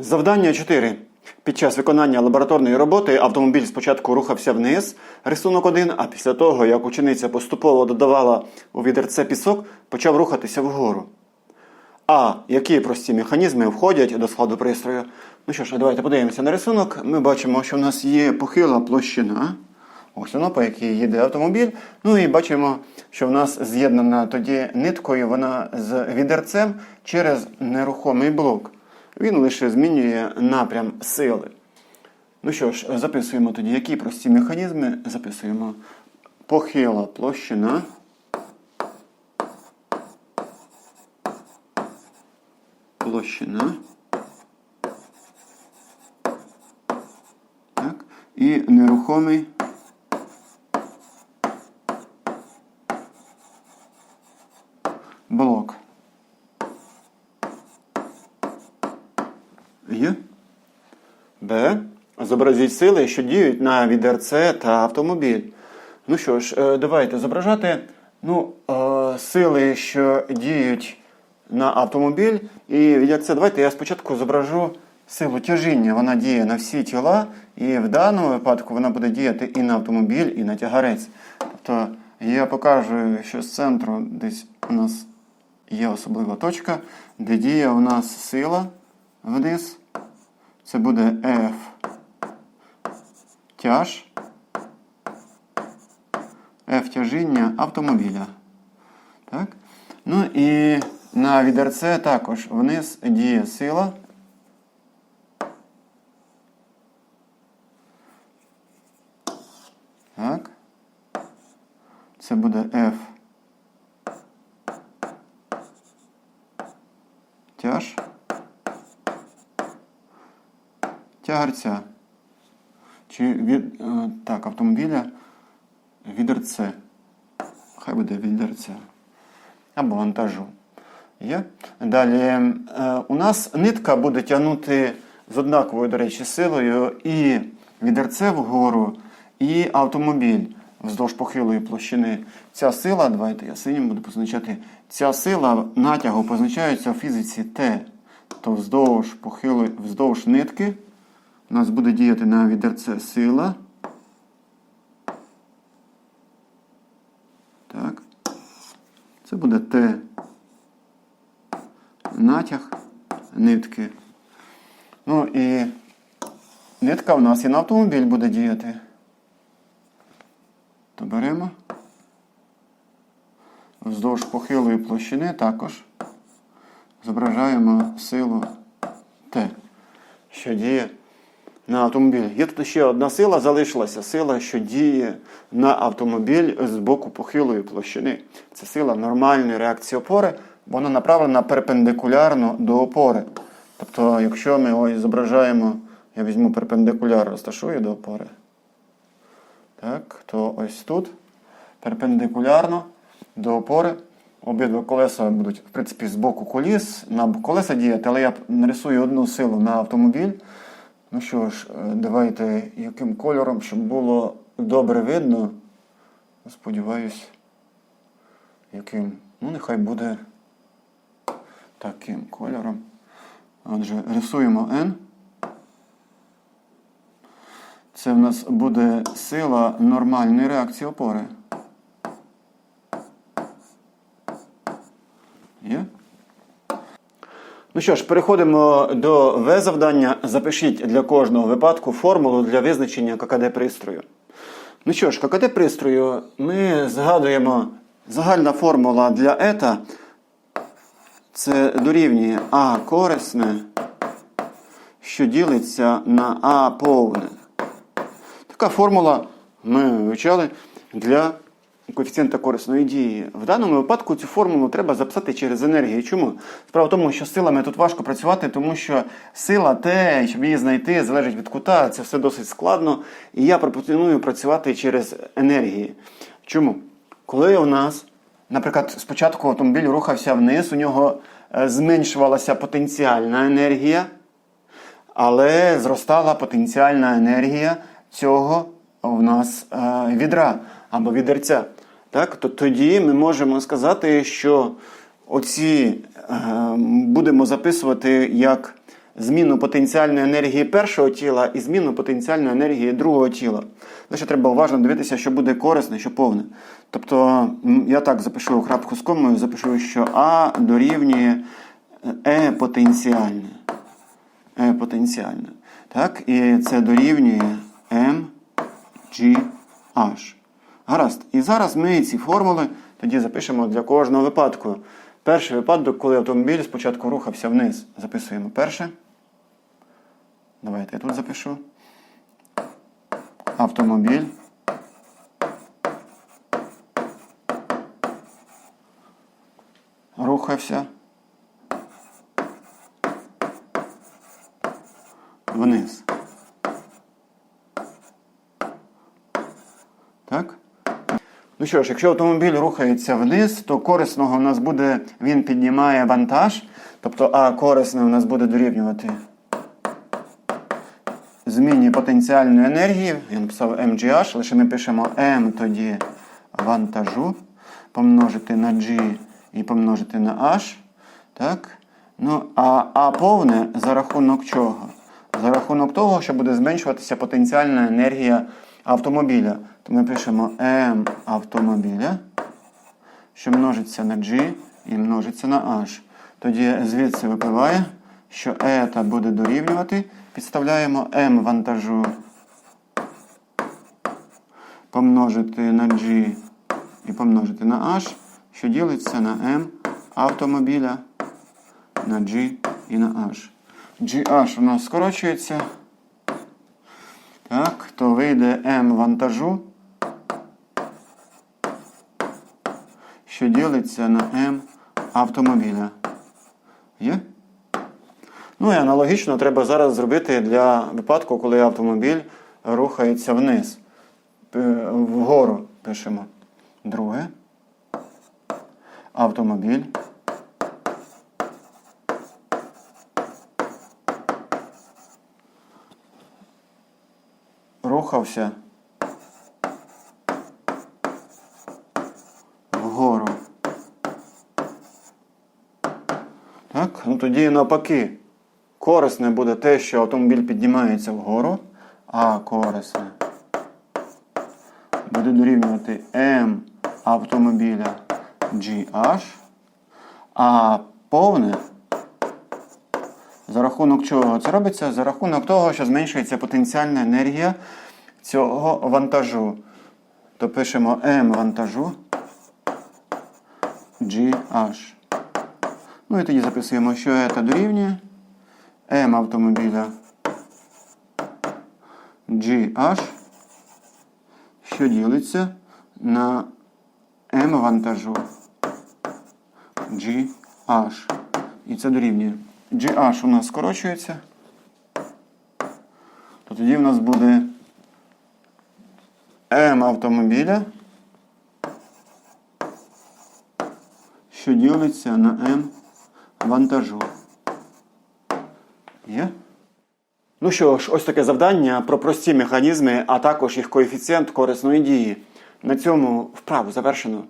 Завдання 4. Під час виконання лабораторної роботи автомобіль спочатку рухався вниз, рисунок 1, а після того, як учениця поступово додавала у відерце пісок, почав рухатися вгору. А які прості механізми входять до складу пристрою? Ну що ж, давайте подивимося на рисунок. Ми бачимо, що в нас є похила площина. Ось воно, по якій їде автомобіль. Ну і бачимо, що в нас з'єднана тоді ниткою вона з відерцем через нерухомий блок. Він лише змінює напрям сили. Ну що ж, записуємо тоді, які прості механізми записуємо. Похила площина. Площина. Так. І нерухомий. Блок. Є. Б. Зобразіть сили, що діють на відерце та автомобіль. Ну що ж, е, давайте зображати ну, е, сили, що діють на автомобіль. І як давайте я спочатку зображу силу тяжіння. Вона діє на всі тіла, і в даному випадку вона буде діяти і на автомобіль, і на тягарець. Тобто я покажу, що з центру десь у нас є особлива точка, де діє у нас сила вниз. Це буде F тяж. F тяжіння автомобіля. Так? Ну і на відерце також вниз діє сила. Так. Це буде F. Тяж. Тягарця. Чи від, е, так, автомобіля відерце. Хай буде відерце. Або вантажу. Є. Далі е, у нас нитка буде тягнути з однаковою, до речі, силою і відерце вгору, і автомобіль вздовж похилої площини. Ця сила, давайте я синім буду позначати, ця сила натягу позначається в фізиці Т. То вздовж похилої, вздовж нитки у нас буде діяти на відерце сила. Так. Це буде Т. Натяг нитки. Ну і нитка у нас і на автомобіль буде діяти. То беремо. Вздовж похилої площини також зображаємо силу Т, що діє на автомобіль. Є тут ще одна сила, залишилася сила, що діє на автомобіль з боку похилої площини. Це сила нормальної реакції опори, вона направлена перпендикулярно до опори. Тобто, якщо ми ось зображаємо, я візьму перпендикуляр, розташую до опори. Так, то ось тут перпендикулярно до опори. Обидва колеса будуть, в принципі, з боку коліс на колеса діяти, але я нарисую одну силу на автомобіль. Ну що ж, е, давайте яким кольором, щоб було добре видно. Сподіваюсь, яким. Ну, нехай буде таким кольором. Отже, рисуємо N. Це в нас буде сила нормальної реакції опори. Ну що ж, переходимо до В-завдання. Запишіть для кожного випадку формулу для визначення ККД пристрою. Ну що ж, ККД пристрою ми згадуємо загальна формула для ета. Це дорівнює А корисне, що ділиться на А повне. Така формула ми вивчали для коефіцієнта корисної дії. В даному випадку цю формулу треба записати через енергію. Чому? Справа в тому, що силами тут важко працювати, тому що сила те, щоб її знайти, залежить від кута. Це все досить складно. І я пропоную працювати через енергії. Чому? Коли у нас, наприклад, спочатку автомобіль рухався вниз, у нього е, зменшувалася потенціальна енергія, але зростала потенціальна енергія цього у нас е, відра або відерця. Так? То тоді ми можемо сказати, що оці е, будемо записувати як зміну потенціальної енергії першого тіла і зміну потенціальної енергії другого тіла. Лише треба уважно дивитися, що буде корисне, що повне. Тобто, я так запишу крапку з комою, запишу, що А дорівнює Е потенціальне. Е потенціальне. Так, і це дорівнює М, G, H. Гаразд. І зараз ми ці формули тоді запишемо для кожного випадку. Перший випадок, коли автомобіль спочатку рухався вниз. Записуємо перше. Давайте я тут запишу. Автомобіль. Рухався. Вниз. Так? Ну що ж, якщо автомобіль рухається вниз, то корисного в нас буде, він піднімає вантаж. Тобто А корисне у нас буде дорівнювати зміні потенціальної енергії. Я написав MGH, лише ми пишемо M тоді вантажу, помножити на G і помножити на H. Так? Ну, а А повне за рахунок чого? За рахунок того, що буде зменшуватися потенціальна енергія автомобіля. То ми пишемо M автомобіля, що множиться на G і множиться на H. Тоді звідси випливає, що eta буде дорівнювати. Підставляємо M вантажу помножити на G і помножити на H, що ділиться на M автомобіля на G і на H. GH у нас скорочується. Так, то вийде М вантажу, що ділиться на М автомобіля. Є? Ну і аналогічно треба зараз зробити для випадку, коли автомобіль рухається вниз. Вгору пишемо. Друге. Автомобіль. Рухався вгору. Так? Ну тоді навпаки. Корисне буде те, що автомобіль піднімається вгору, а корисне буде дорівнювати M автомобіля GH, а повне за рахунок чого це робиться? За рахунок того, що зменшується потенціальна енергія цього вантажу. То пишемо M вантажу GH. Ну і тоді записуємо, що це дорівнює M автомобіля GH, що ділиться на M вантажу GH. І це дорівнює. GH у нас скорочується. То тоді в нас буде M автомобіля, що ділиться на М вантажу. Є? Ну що ж, ось таке завдання про прості механізми, а також їх коефіцієнт корисної дії. На цьому вправу завершено.